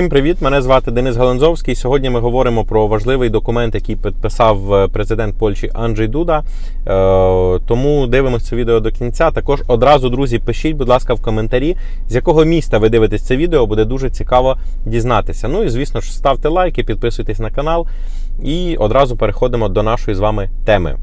Всім привіт! Мене звати Денис Галанзовський. Сьогодні ми говоримо про важливий документ, який підписав е, президент Польщі Анджей Дуда. Е, Тому дивимося це відео до кінця. Також одразу, друзі, пишіть, будь ласка, в коментарі, з якого міста ви дивитесь це відео, буде дуже цікаво дізнатися. Ну і звісно ж, ставте лайки, підписуйтесь на канал. І одразу переходимо до нашої з вами теми.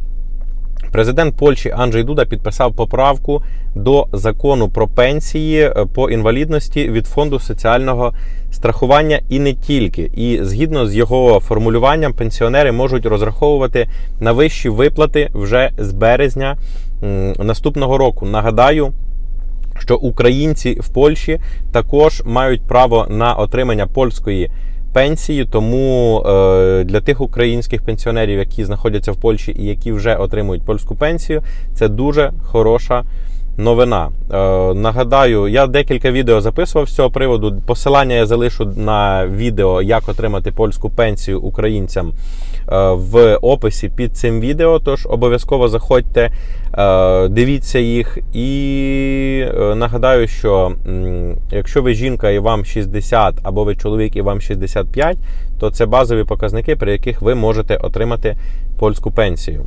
Президент Польщі Анджей Дуда підписав поправку до закону про пенсії е, по інвалідності від фонду соціального страхування і не тільки. І згідно з його формулюванням, пенсіонери можуть розраховувати на вищі виплати вже з березня наступного року. Нагадаю. Що українці в Польщі також мають право на отримання польської пенсії, тому е, для тих українських пенсіонерів, які знаходяться в Польщі і які вже отримують польську пенсію, це дуже хороша новина. Е, нагадаю, я декілька відео записував з цього приводу. Посилання я залишу на відео, як отримати польську пенсію українцям е, в описі під цим відео. Тож обов'язково заходьте, е, дивіться їх. І нагадаю, що якщо ви жінка і вам 60, або ви чоловік і вам 65, то це базові показники, при яких ви можете отримати польську пенсію.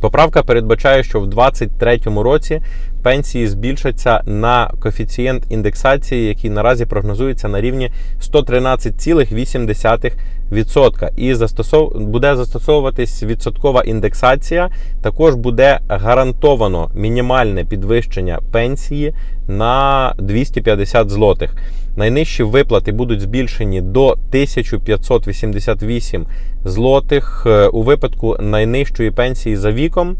Поправка передбачає, що в 2023 році пенсії збільшаться на коефіцієнт індексації, який наразі прогнозується на рівні 113,8%. І застосов... буде застосовуватись відсоткова індексація. Також буде гарантовано мінімальне підвищення пенсії на 250 злотих. Найнижчі виплати будуть збільшені до 1588 злотих е, у випадку найнижчої пенсії за віком,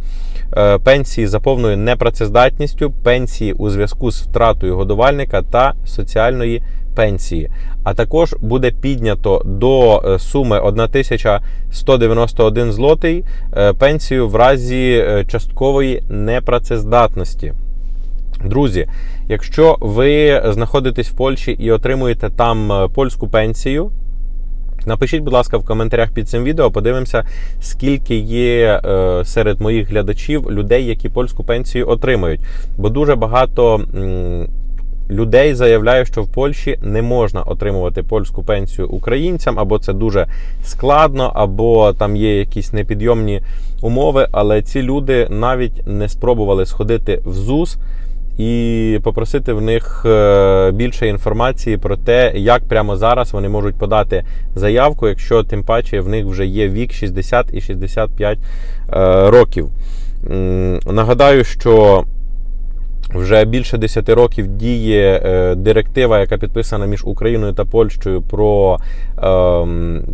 пенсії за повною непрацездатністю, пенсії у зв'язку з втратою годувальника та соціальної пенсії. А також буде піднято до е, суми 1191 злотий е, пенсію в разі е, часткової непрацездатності. Друзі, якщо ви знаходитесь в Польщі і отримуєте там е, польську пенсію, напишіть, будь ласка, в коментарях під цим відео. Подивимося, скільки є е, серед моїх глядачів людей, які польську пенсію отримують. Бо дуже багато. Людей заявляє, що в Польщі не можна отримувати польську пенсію українцям, або це дуже складно, або там є якісь непідйомні умови. Але ці люди навіть не спробували сходити в ЗУС і попросити в них е, більше інформації про те, як прямо зараз вони можуть подати заявку, якщо тим паче в них вже є вік 60 і 65 е, років. Нагадаю, що вже більше 10 років діє е, директива, яка підписана між Україною та Польщею про ем,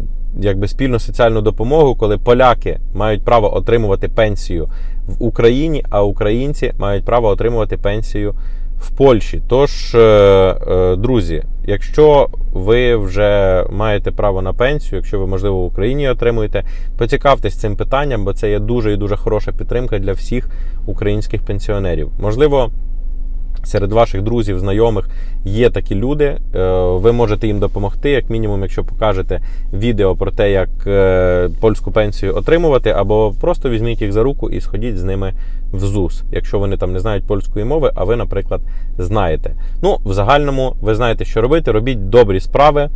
якби спільну соціальну допомогу, коли поляки мають право отримувати пенсію в Україні, а українці мають право отримувати пенсію в Польщі. Тож, е, е, друзі, якщо ви вже маєте право на пенсію, якщо ви, можливо, в Україні отримуєте, поцікавтесь цим питанням, бо це є дуже і дуже хороша підтримка для всіх українських пенсіонерів. Можливо, серед ваших друзів, знайомих є такі люди. е, Ви можете їм допомогти, як мінімум, якщо покажете відео про те, як е, польську пенсію отримувати, або просто візьміть їх за руку і сходіть з ними в ЗУС, якщо вони там не знають польської мови, а ви, наприклад, знаєте. Ну, в загальному, ви знаєте, що робити. Робіть добрі справи.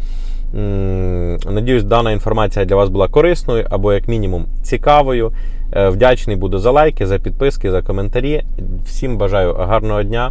Надіюсь, дана інформація для вас була корисною або, як мінімум, цікавою. Е, Вдячний буду за лайки, за підписки, за коментарі. Всім бажаю гарного дня